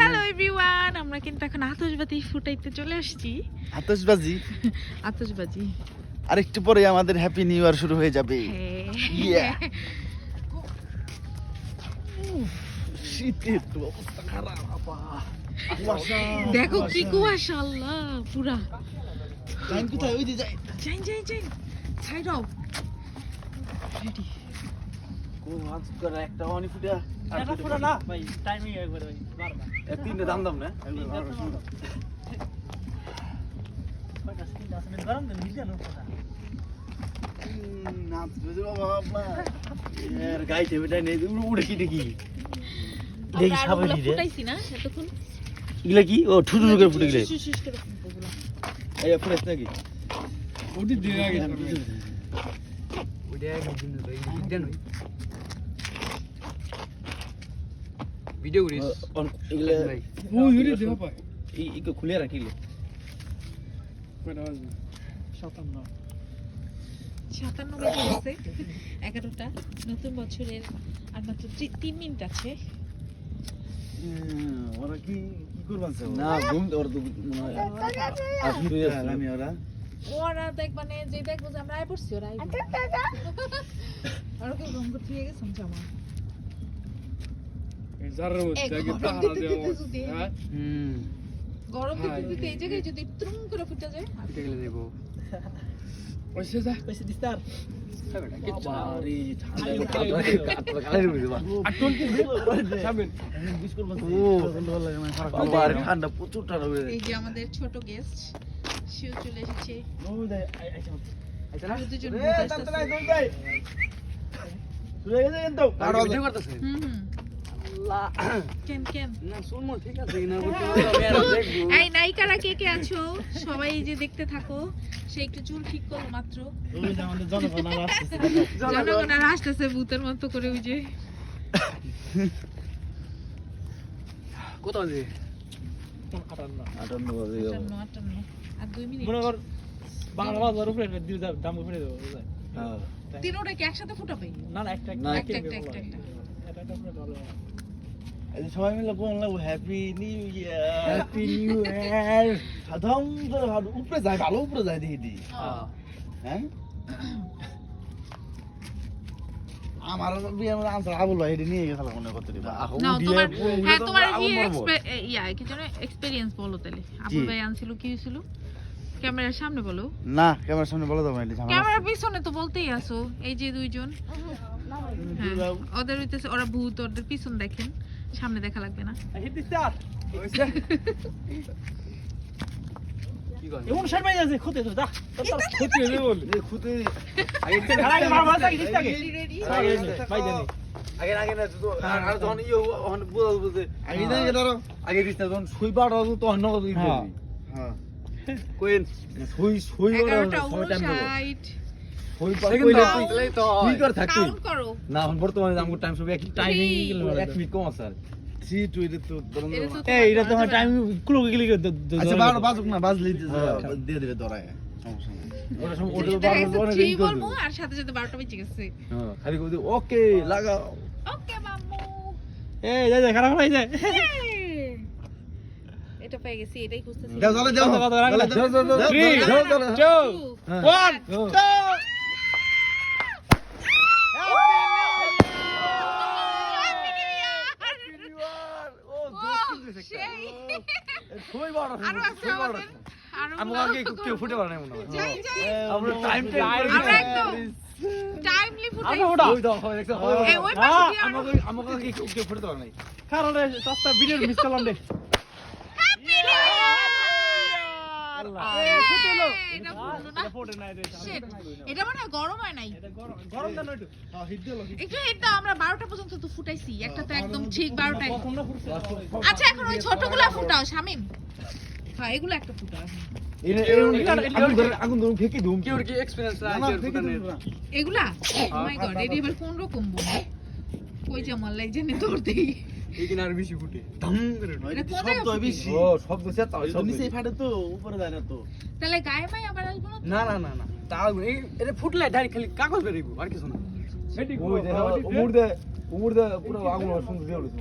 Hello everyone আমরা কিন্তু এখন আতশবাজি ফুটাইতে চলে আসছি। আতশবাজি? আতশবাজি। আর একটু পরে আমাদের হ্যাপি নিউ ইয়ার শুরু হয়ে যাবে। Yeah. শীতের তো অবস্থা খারাপ দেখো কি কুয়াশা আল্লাহ পুরা। কোথায়? ওই যে যাই। যাই যাই যাই। সাইড অফ রেডি কো করে একটা অনি ফুটা এটা পুরো না ভাই টাইমিং একবার ভাই বারবার। এ তিনটে দাম দাম না কয়টা স্কিল আছে? না গরম দিন ভিজে না পুরো নাচ বেজে বাবা এর গাইতে বেটাই নেই উড়ে কি দেখি? আমরা আলুগুলো ফুটাইছি না এতক্ষণ? এগুলা কি? ও ঠুটু করে ফুটে গেলে। এই ফুটাইছ নাকি? ওটি দিয়ে আগে ভিডিও করিস এগুলা ও ইউরি দেহ পায়। এই একটু খুলে রাখিলে। কয়টা বাজে? সাতান্ন। সাতান্ন বেজে গেছে এগারোটা। নতুন বছরের আর মাত্র তি- তিন মিনিট আছে। ওরা কি কি করবান না ঘুম ওর তো মনে হয় আমি ওরা। ওরা দেখ মানে যে দেখব যে আমরা আয় পড়ছি ওরা। ওরা কেউ রঙ করতে গেছে? জামা জারের এই মধ্যে আগে পাহারা দেওয়া হ্যাঁ? হুম। গরম দিতে এই জায়গায় যদি ত্রুম করে ফুটে যায় পিঠে গেলে দেবো পয়সা যা। পয়সা দিস তার। বাড়ি আটন কি সাবেন বাবা আর ঠান্ডা প্রচুর ঠান্ডা এই যে আমাদের ছোট গেস্ট সেও চলে এসেছে। দুজন ভিডিও করতেছে? হুম হুম। কেন কেন না শুনব ঠিক আছে না এই নায়িকারা কে কে আছো? সবাই যে দেখতে থাকো সে একটু চুল ঠিক করল মাত্র। জনগণ আর আসতেছে জনগণ। আর আসতেছে ভূতের মতো করে ওই যে। কত আছে আটান্ন। আটান্ন আটান্ন আটান্ন। আর দুই মিনিট। মনে কর বাংলা বাজার উপরে দিয়ে দাম দাম উপরে দেবো বুঝলে কি একসাথে ফুটাবে? না না একটা একটা একটা একটা সবাই মিলে কোন লাগবো happy new year happy new year করে ভালো উপরে যায় ভালো উপরে যায় দেখি দি হ্যাঁ? আমার বিয়ে আমার আনসার আবুল ভাই এটি নিয়ে গেছিলাম মনে করতে দিবা না তোমার হ্যাঁ তোমার কি ইয়া কি যেন এক্সপেরিয়েন্স বলো তাহলে। আপু ভাই আনছিল কি হয়েছিল? ক্যামেরার সামনে বলো। না ক্যামেরার সামনে বলে দাও এটি ক্যামেরার পিছনে তো বলতেই আসো এই যে দুইজন। হ্যাঁ ওদের হইতেছে ওরা ভূত ওদের পিছন দেখেন। সামনে দেখা লাগবে না। হয়ে আগে আগে মার মার আগে দিস আগে রেডি ভাই জানি আগে আগে না তো আর যখন ওখান বুঝা বুঝে আগে না এটা ধরো আগে দিস না যখন শুই পাড়া তো তখন নগদ ই হ্যাঁ। করবি হ্যাঁ। কোয়েন শুই শুই এগারোটা সময় টাইম দেবো উনষাট শুই পার কইলে তুই তুই কর করো না এখন বর্তমানে আমাকে টাইম সব এক টাইমিং. এক মিনিট কম আছে আর থ্রি টু এটা তো ধরুন এটা তো এই এটা তোমার টাইম ক্লো গেলি আচ্ছা বারো বাজুক না বাজলে দিয়ে দেবে ধরায় সমস্যা নেই ওটা সব ওটা তো দেখা বারবার গেছে অনেক three ই করে বলব দেবো। আর সাথে সাথে বারোটা বেজে গেছে হ্যাঁ খালি কই ওকে লাগাও ওকে মাম্মু এই যা যা খারাপ হয়ে যায় এটা পেয়ে গেছি এটাই খুঁজতেছি যাও চলে যাও কত, কত, রাখ, রাখ। যাও, যাও, যাও, যাও, Three, যাও, যাও, যাও। two, হ্যাঁ। one, Go. two. শুই বড় আরও আছে আমাদের আমাকে আগে কেউ ফুটে পারে না মনে হয় আমরা টাইম আমরা একদম টাইমলি ফুটাই আমরা ওটা। ওই দাও হয় আমাকে আমাকে আগে কেউ ফুটে পারে নাই কারণ রে, সস্তা ভিডিও মিস করলাম রে আল্লাহ। এই, এই, ফুটে এলো। এটা ফুটলো না? এটা ফুটে নাই রে। Shit, এটা মনে গরম হয় নাই। গরম গরম একটু একটু এটা আমরা বারোটা পর্যন্ত তো ফুটাইছি। একটা তো একদম ঠিক বারোটায় আচ্ছা এখন ওই ছোটগুলা ফুটাও শামিম। হ্যাঁ এগুলো একটা ফুটাও এগুলা ও মাই গড এটি এবার কোন রকম বোম কই যে মাল্লাই জানি তোর দেই এখানে আর বেশি ফুটে। ধাম করে উঠে। এটা কোথায় শব্দ ফুটে? বেশি। ও শব্দ সে তাও এটা শব্দ নিচেই ফাটে তো উপরে যায় না তো। তাহলে গায়ে মাই আবার আসব না না না না না। এই এটা ফুটলে ডাইরেক্ট খালি কাগজ বেরিয়ে আর কিছু না। সেটি ওই যে উমুর দে উমুর দে পুরো আগুন সুন্দর দিয়ে উঠেছে